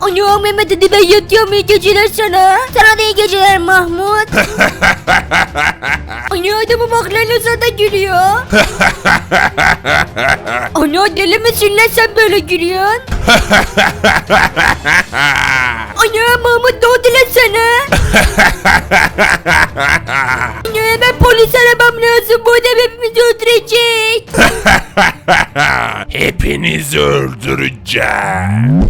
Ana Mehmet hadi ben yatıyorum iyi geceler sana. Sana da iyi geceler Mahmut. Ana adamı bak lan nasıl da gülüyor. Ana deli misin lan sen böyle gülüyorsun? Ana Mahmut ne oldu lan sana? Polis aramam lazım bu adam hepimizi öldürecek. Hepinizi öldüreceğim.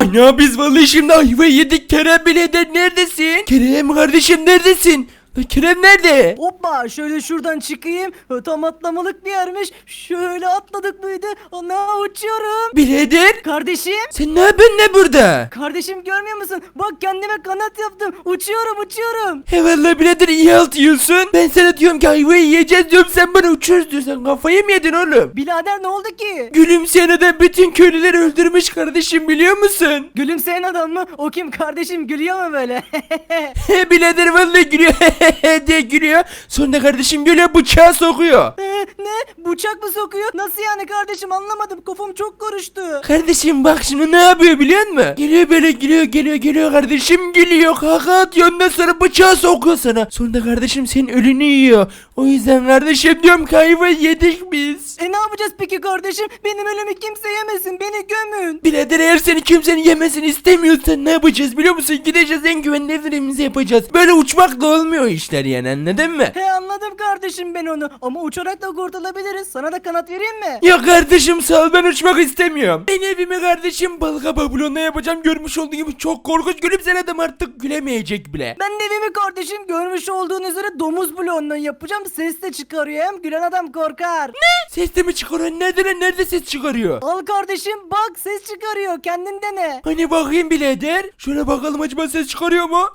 Ana biz vallahi şimdi ayvayı yedik Kerem birader neredesin? Kerem kardeşim neredesin? Lan Kerem nerede? Hoppa şöyle şuradan çıkayım. Tam atlamalık bir yermiş. Şöyle atladık mıydı? Ana uçuyorum. Birader Kardeşim. sen ne yapıyorsun ne burada? Kardeşim görmüyor musun? Bak kendime kanat yaptım. Uçuyorum uçuyorum. He valla birader iyi alt yiyorsun. Ben sana diyorum ki ayvayı yiyeceğiz diyorum sen bana uçuyoruz diyorsun. Kafayı mı yedin oğlum? Birader ne oldu ki? Gülümseyen adam bütün köylüleri öldürmüş kardeşim biliyor musun? Gülümseyen adam mı? O kim kardeşim gülüyor mu böyle? He birader vallahi gülüyor diye gülüyor. Sonra kardeşim geliyor bıçağı sokuyor. Ee, ne? Bıçak mı sokuyor? Nasıl yani kardeşim anlamadım. Kafam çok karıştı. Kardeşim bak şimdi ne yapıyor biliyor musun? Geliyor böyle geliyor geliyor geliyor kardeşim geliyor kaka atıyor ondan sonra bıçağı sokuyor sana. Sonra kardeşim senin ölünü yiyor. O yüzden kardeşim diyorum kayva yedik biz. E ne yapacağız peki kardeşim? Benim ölümü kimse yemesin. Beni gömün. Birader eğer seni kimsenin yemesini istemiyorsan ne yapacağız biliyor musun? Gideceğiz en güvenli evlerimizi yapacağız. Böyle uçmakla olmuyor işler yani anladın mı? He anladım kardeşim ben onu. Ama uçarak da kurtulabiliriz. Sana da kanat vereyim mi? Yok kardeşim sağ ol ben uçmak istemiyorum. Ben evimi kardeşim balga babulonla yapacağım. Görmüş olduğun gibi çok korkunç gülümseyen adam artık gülemeyecek bile. Ben de evimi kardeşim görmüş olduğun üzere domuz bloğundan yapacağım. Ses de çıkarıyor hem gülen adam korkar. Ne? Ses de mi çıkarıyor? Nerede lan? Nerede ses çıkarıyor? Al kardeşim bak ses çıkarıyor kendin dene. Hani bakayım birader. Şöyle bakalım acaba ses çıkarıyor mu?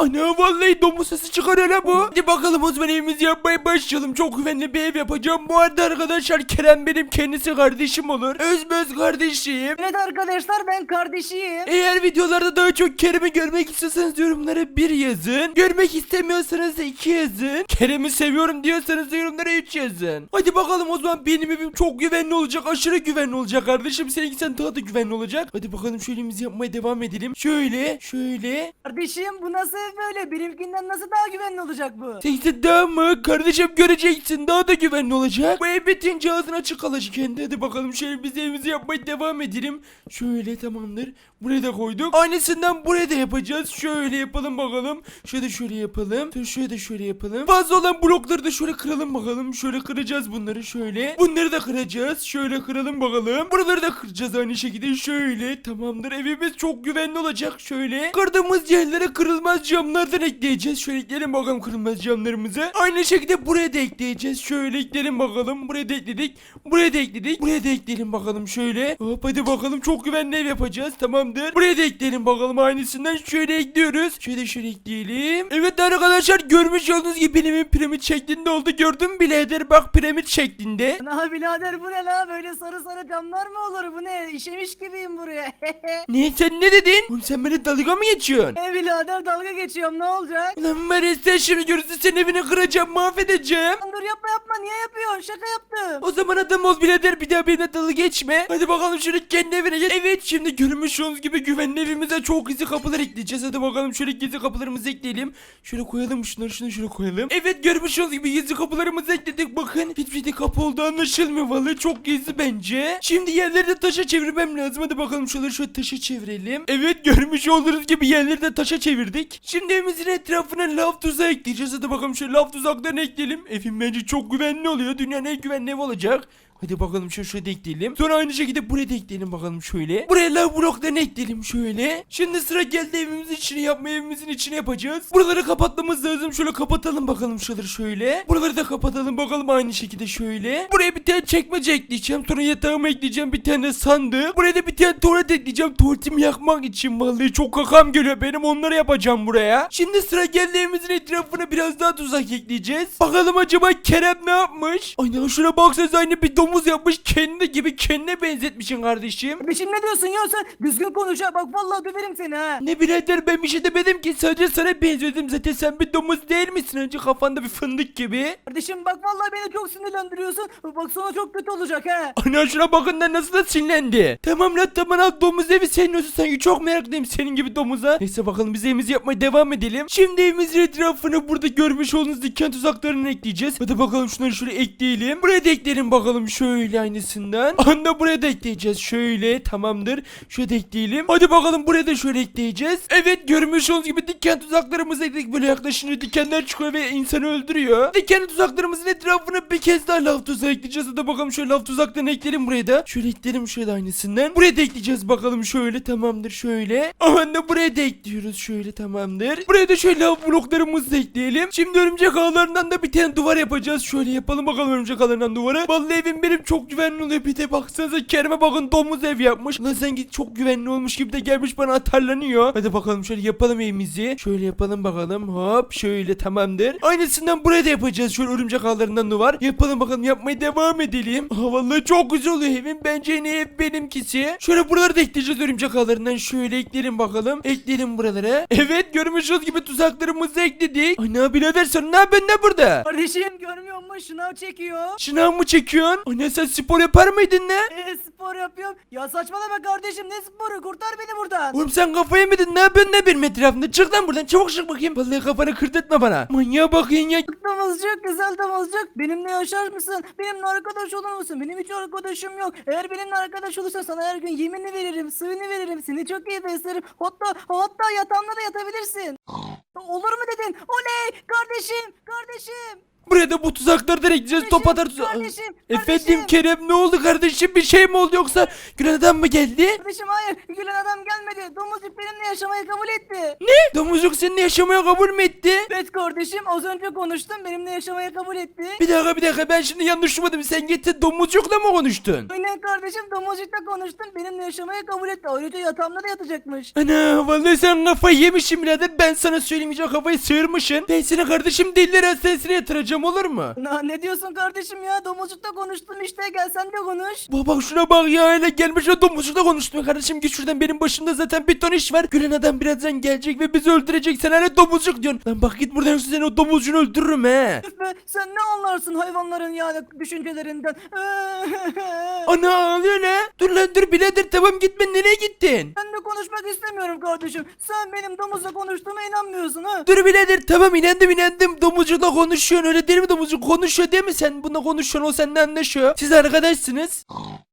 Ana vallahi domuz sesi çıkarıyor la bu. Hadi bakalım o zaman evimizi yapmaya başlayalım. Çok güvenli bir ev yapacağım. Bu arada arkadaşlar Kerem benim kendisi kardeşim olur. Özböz kardeşim. Evet arkadaşlar ben kardeşiyim. Eğer videolarda daha çok Kerem'i görmek istiyorsanız yorumlara bir yazın. Görmek istemiyorsanız da iki yazın. Kerem'i seviyorum diyorsanız da yorumlara üç yazın. Hadi bakalım o zaman benim evim çok güvenli olacak. Aşırı güvenli olacak kardeşim. Seninki sen daha da güvenli olacak. Hadi bakalım şöyle evimizi yapmaya devam edelim. Şöyle şöyle. Kardeşim bu nasıl ev böyle? Benimkinden nasıl daha güvenli olacak bu? Seninki daha mı? Kardeşim göreceksin. Daha da güvenli olacak. Bu ev bitince ağzın açık kendi. Hadi bakalım şöyle biz evimizi yapmaya devam edelim. Şöyle tamamdır. Buraya da koyduk. Aynısından buraya da yapacağız. Şöyle yapalım bakalım. Şöyle şöyle yapalım. Şöyle de şöyle yapalım. Fazla olan blokları da şöyle kıralım bakalım. Şöyle kıracağız bunları şöyle. Bunları da kıracağız. Şöyle kıralım bakalım. Buraları da kıracağız aynı şekilde. Şöyle tamamdır. Evimiz çok güvenli olacak. Şöyle. Kırdığımız yerlere kırılmaz camlardan ekleyeceğiz. Şöyle ekleyelim bakalım kırılmaz camlarımızı. Aynı şekilde buraya da ekleyeceğiz. Şöyle ekleyelim bakalım. Buraya da ekledik. Buraya da ekledik. Buraya da ekleyelim bakalım şöyle. Hop hadi bakalım çok güvenli ev yapacağız. Tamamdır. Buraya da ekleyelim bakalım aynısından. Şöyle ekliyoruz. Şöyle şöyle ekleyelim. Evet arkadaşlar görmüş olduğunuz gibi benim piramit şeklinde oldu. Gördün mü birader bak piramit şeklinde. Ana birader bu ne la? Böyle sarı sarı camlar mı olur? Bu ne? İşemiş gibiyim buraya. Ne sen ne dedin? Oğlum sen beni dalga mı geçiyorsun? e birader dalga geçiyorum ne olacak? Var ya sen şimdi görürsün senin evini kıracağım mahvedeceğim. Lan Dur yapma yapma niye yapıyorsun? Şaka yaptım. O zaman adam ol birader bir daha benimle dalga geçme. Hadi bakalım şöyle kendi evine gel. Evet şimdi görmüş olduğunuz gibi güvenli evimize çok gizli kapılar ekleyeceğiz. Hadi bakalım şöyle gizli kapılarımızı ekleyelim. Şöyle koyalım şunları şunu şöyle koyalım. Evet görmüş olduğunuz gibi gizli kapılarımızı ekledik. Bakın hiçbir de kapı olduğu anlaşılmıyor vallahi çok gizli bence. Şimdi yerleri de taşa çevirmem lazım. Hadi bakalım şöyle şöyle taşa çevirelim. Evet görmüş olduğunuz gibi yerleri de taşa çevirdik. Şimdi evimizin etrafına lav tuzağı ekleyeceğiz. Hadi bakalım şöyle lav tuzaklarını ekleyelim. Evim bence çok güvenli oluyor. Dünyanın en güvenli evi olacak. Hadi bakalım şöyle de ekleyelim. Sonra aynı şekilde buraya da ekleyelim bakalım şöyle. Buraya lav bloklarını ekleyelim şöyle. Şimdi sıra geldi evimizin içine yapma evimizin içine yapacağız. Buraları kapatmamız lazım. Şöyle kapatalım bakalım şuraları şöyle. Buraları da kapatalım bakalım aynı şekilde şöyle. Buraya bir tane çekmece ekleyeceğim. Sonra yatağımı ekleyeceğim. Bir tane sandık. Buraya da bir tane tuvalet ekleyeceğim. Tuvaletimi yakmak için vallahi çok kakam geliyor benim. Onları yapacağım buraya. Şimdi sıra geldi evimizin etrafına biraz daha tuzak ekleyeceğiz. Bakalım acaba Kerem ne yapmış? Aynen şuna baksanıza aynı bir domuz domuz yapmış kendi gibi kendine benzetmişsin kardeşim. Kardeşim ne diyorsun ya sen? Düzgün konuş ha. Bak vallahi döverim seni ha. Ne birader ben bir şey demedim ki sadece sana benziyordum zaten sen bir domuz değil misin önce kafanda bir fındık gibi. Kardeşim bak vallahi beni çok sinirlendiriyorsun. Bak sonra çok kötü olacak ha. Ana şuna bakın da nasıl da sinirlendi. Tamam lan tamam al domuz evi senin olsun sanki çok meraklıyım senin gibi domuza. Neyse bakalım biz evimizi yapmaya devam edelim. Şimdi evimizin etrafını burada görmüş olduğunuz diken tuzaklarını ekleyeceğiz. Hadi bakalım şunları şöyle ekleyelim. Buraya da ekleyelim bakalım şöyle aynısından. Anda buraya da ekleyeceğiz şöyle tamamdır. Şöyle da ekleyelim. Hadi bakalım buraya da şöyle ekleyeceğiz. Evet görmüş olduğunuz gibi diken tuzaklarımızı ekledik. Böyle yaklaşınca dikenler çıkıyor ve insanı öldürüyor. Diken tuzaklarımızın etrafına bir kez daha lav tuzağı ekleyeceğiz. Hadi bakalım şöyle lav tuzaklarını ekleyelim buraya da. Şöyle ekleyelim şöyle aynısından. Buraya da ekleyeceğiz bakalım şöyle tamamdır şöyle. Da buraya da ekliyoruz şöyle tamamdır. Buraya da şöyle lav bloklarımızı ekleyelim. Şimdi örümcek ağlarından da bir tane duvar yapacağız. Şöyle yapalım bakalım örümcek ağlarından duvarı. Vallahi evim çok güvenli oluyor. Bir de baksanıza Kerem'e bakın domuz ev yapmış. Lan sanki çok güvenli olmuş gibi de gelmiş bana atarlanıyor. Hadi bakalım şöyle yapalım evimizi. Şöyle yapalım bakalım. Hop şöyle tamamdır. Aynısından buraya da yapacağız. Şöyle örümcek ağlarından duvar. Yapalım bakalım yapmaya devam edelim. Aa, vallahi çok güzel oluyor evim. Bence en iyi ev benimkisi. Şöyle buraları da ekleyeceğiz örümcek ağlarından. Şöyle ekleyelim bakalım. Ekleyelim buralara. Evet görmüş olduğunuz gibi tuzaklarımızı ekledik. Ay ne birader sen ne yapıyorsun ne burada? Kardeşim görmüyor musun? Şınav çekiyor. Şınav mı çekiyorsun? Anne sen spor yapar mıydın ne? E, spor yapıyorum. Ya saçmalama kardeşim ne sporu? Kurtar beni buradan. Oğlum sen kafayı mı yedin? Ne yapıyorsun ne benim etrafımda? Çık lan buradan çabuk çık bakayım. Vallahi kafanı kırtırtma bana. Manyağa bak ya. Damızcık güzel damızcık. Benimle yaşar mısın? Benimle arkadaş olur musun? Benim hiç arkadaşım yok. Eğer benimle arkadaş olursan sana her gün yemini veririm, suyunu veririm. Seni çok iyi beslerim. Hatta hatta yatağımda da yatabilirsin. Olur mu dedin? Oley! Kardeşim! Kardeşim! Buraya da bu tuzakları da ekleyeceğiz. Top atar tuzağı. Kardeşim! Efendim kardeşim. Kerem ne oldu kardeşim? Bir şey mi oldu yoksa Gülen adam mı geldi? Kardeşim hayır. Gülen adam gelmedi. Domuzcuk benimle yaşamayı kabul etti. Ne? Domuzcuk seninle yaşamaya kabul mü etti? Evet kardeşim az önce konuştum. Benimle yaşamayı kabul etti. Bir dakika bir dakika ben şimdi yanlış duymadım. Sen gittin domuzcukla mı konuştun? Aynen kardeşim domuzcukla konuştum. Benimle yaşamayı kabul etti. Ayrıca yatağımda da yatacakmış. Ana vallahi sen kafayı yemişsin birader. Ben sana söyleyemeyeceğim kafayı sıyırmışsın. Ben seni kardeşim deliler hastanesine yatıracağım olur mu? Na, ne diyorsun kardeşim ya? Domuzcukla konuştum işte. Gel sen de konuş. Baba şuna bak ya öyle gelmiş ve domuzcukla konuştum kardeşim git şuradan benim başımda zaten bir ton iş var. Gülen adam birazdan gelecek ve bizi öldürecek sen hala domuzcuk diyorsun. Lan bak git buradan yoksa seni o domuzcuğunu öldürürüm he. Üf be, sen ne anlarsın hayvanların yani düşüncelerinden? Ana ağlıyor ne? Dur lan dur birader tamam gitme nereye gittin? ben de konuşmak istemiyorum kardeşim. Sen benim domuzla konuştuğuma inanmıyorsun ha? Dur birader tamam inandım inandım domuzcukla konuşuyorsun öyle mi domuzcuk konuşuyor değil mi sen bununla konuşuyorsun o seninle anlaşıyor. Siz arkadaşsınız.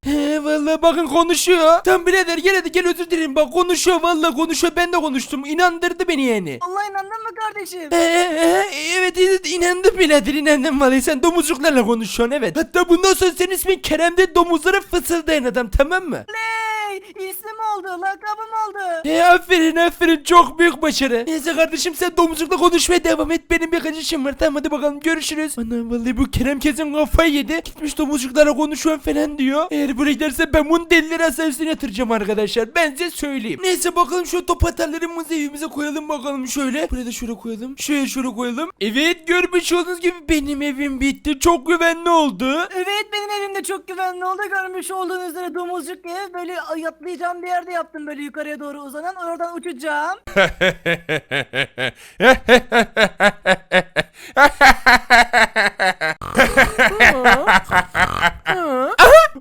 He vallahi bakın konuşuyor. Tamam birader gel hadi gel özür dilerim bak konuşuyor vallahi konuşuyor ben de konuştum inandırdı beni yani. Allah inandın mı kardeşim? Ee, e, evet evet, inandım birader inandım vallahi sen domuzcuklarla konuşuyorsun evet. Hatta bundan sonra senin ismin Kerem'de domuzlara fısıldayan adam tamam mı? Hey, ismim oldu, lakabım oldu. He aferin aferin çok büyük başarı. Neyse kardeşim sen domuzlukla konuşmaya devam et benim birkaç işim var tamam hadi bakalım görüşürüz. Ana vallahi bu Kerem kesin kafayı yedi. Gitmiş domuzluklara konuşuyor falan diyor. Eğer buraya giderse ben bunu deliler hastanesine yatıracağım arkadaşlar. Ben size söyleyeyim. Neyse bakalım şu top atarlarımızı evimize koyalım bakalım şöyle. Buraya da şöyle koyalım. Şöyle şöyle koyalım. Evet görmüş olduğunuz gibi benim evim bitti. Çok güvenli oldu. Evet benim evimde çok güvenli oldu. Görmüş olduğunuz üzere domuzcuk ev. Böyle yatlayacağım bir yerde yaptım böyle yukarıya doğru uzanan. Oradan uçacağım.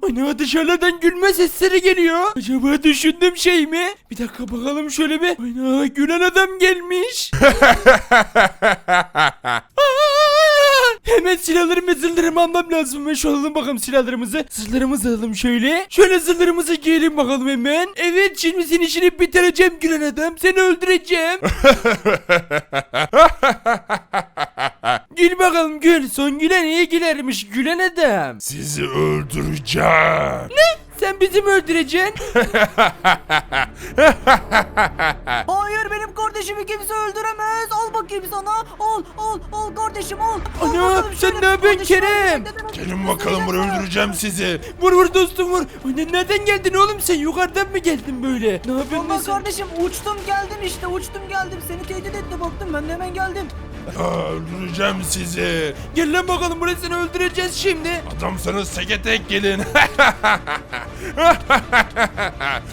Ana dışarıdan gülme sesleri geliyor. Acaba düşündüğüm şey mi? Bir dakika bakalım şöyle bir. Ana gülen adam gelmiş. Hemen silahlarımı zırhlarımı almam lazım. Ve şu alalım bakalım silahlarımızı. Zırhlarımızı alalım şöyle. Şöyle zırhlarımızı giyelim bakalım hemen. Evet şimdi senin işini bitireceğim gülen adam. Seni öldüreceğim. gül bakalım gül. Son gülen iyi gülermiş gülen adam. Sizi öldüreceğim. Sen bizi mi öldüreceksin? Hayır benim kardeşimi kimse öldüremez. Al bakayım sana. Al al al kardeşim al. Al Ana, bakalım sen şöyle. ne yapıyorsun Kardeşim, Kerem? neden öldürdün? Gelin bakalım buraya öldüreceğim sizi. Vur vur dostum vur. Anne nereden geldin oğlum sen yukarıdan mı geldin böyle? Ne yapıyorsun Vallahi kardeşim uçtum geldim işte uçtum geldim. Seni tehdit etti baktım ben de hemen geldim. Öldüreceğim sizi. Gel lan bakalım buraya seni öldüreceğiz şimdi. Adamsanız seke tek gelin.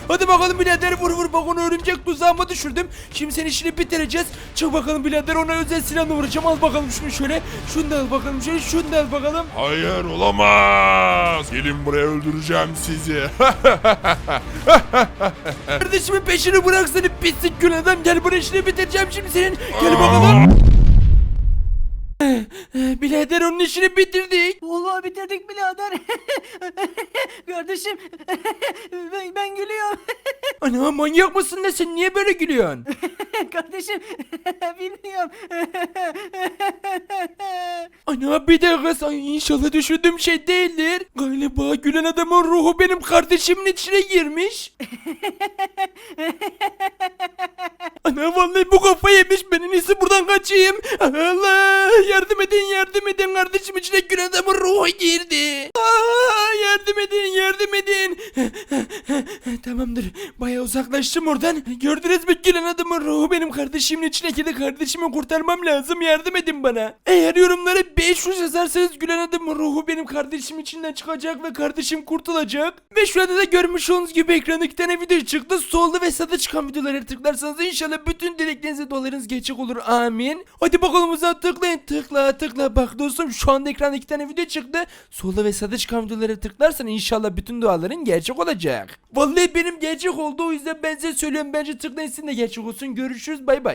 Hadi bakalım birader vur vur bak onu örümcek tuzağıma düşürdüm. Şimdi senin işini bitireceğiz. Çık bakalım birader ona özel silahla vuracağım. Al bakalım şunu şöyle. Şunu da al bakalım şöyle. Şunu da al bakalım. Hayır olamaz. Gelin buraya öldüreceğim sizi. Kardeşimin peşini bırak seni pislik gün adam. Gel buraya işini bitireceğim şimdi senin. Gel bakalım. Birader onun işini bitirdik. Vallahi bitirdik birader. Kardeşim ben, ben gülüyorum. Ana manyak mısın ne sen niye böyle gülüyorsun? Kardeşim bilmiyorum. Ana bir dakika sen inşallah düşündüğüm şey değildir. Galiba gülen adamın ruhu benim kardeşimin içine girmiş. Ana vallahi bu kafa yemiş ben en iyisi buradan kaçayım. Allah yardım edin yardım edin kardeşim içine gülen adamın ruhu girdi. Aa, yardım edin yardım edin. Tamamdır baya uzaklaştım oradan. Gördünüz mü gülen adamın ruhu benim kardeşimin içine girdi. Kardeşimi kurtarmam lazım yardım edin bana. Eğer yorumlara 500 yazarsanız gülen adamın ruhu benim kardeşim içinden çıkacak ve kardeşim kurtulacak. Ve şu anda da görmüş olduğunuz gibi ekranda iki tane video çıktı. Solda ve sağda çıkan videoları tıklarsanız inşallah bütün dileklerinize dolarınız gerçek olur. Amin. Hadi bakalım uzağa tıklayın. Tıkla tıkla. Bak dostum şu anda ekranda iki tane video çıktı. Solda ve sağda çıkan videoları tıklarsan inşallah bütün duaların gerçek olacak. Vallahi benim gerçek oldu o yüzden ben size söylüyorum. Bence tıklayın sizin de gerçek olsun. Görüşürüz bay bay.